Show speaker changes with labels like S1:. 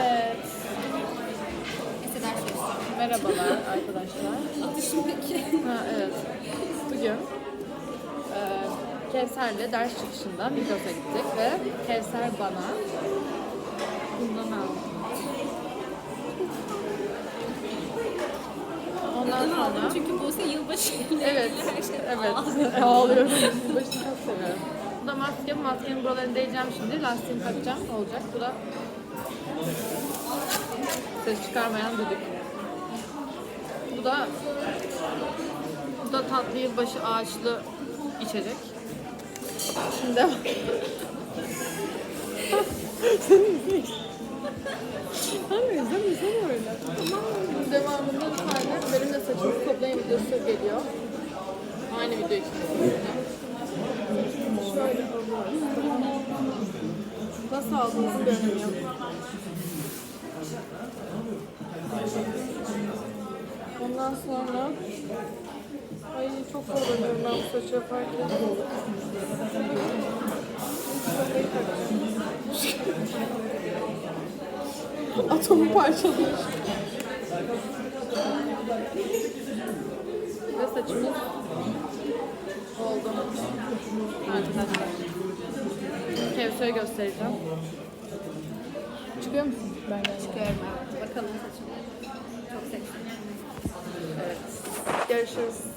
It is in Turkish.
S1: Evet. Merhabalar arkadaşlar.
S2: Atışımdaki.
S1: Ha, evet. Bugün e, Kevser'le ders çıkışında Migros'a gittik ve Kevser bana bundan aldı. Ondan
S2: Neden aldım?
S1: sonra
S2: Çünkü Buse yılbaşı ile
S1: Evet,
S2: ilgili her şey
S1: evet. Ağlıyorum. Başını çok seviyorum. Bu da maske. Maskenin buralarını değeceğim şimdi. Lastiğini takacağım. Olacak. Bu da ses çıkarmayan düdük. Bu da bu da tatlı yılbaşı ağaçlı içecek. Şimdi. Hani izlemesene öyle. Tamam. Devamında bir tane benim de saçımı toplayın videosu geliyor. Aynı video için. Şöyle Nasıl aldığınızı bir Ondan sonra Ay çok zorlanıyorum ben bu saçı yaparken. Atomu parçalıyor. Ve saçımız oldu. Arkadaşlar. Kevser'e göstereceğim. Çıkıyor musun? Ben
S2: Çıkıyorum. Bakalım saçım. Çok seksi.
S1: Evet. Görüşürüz.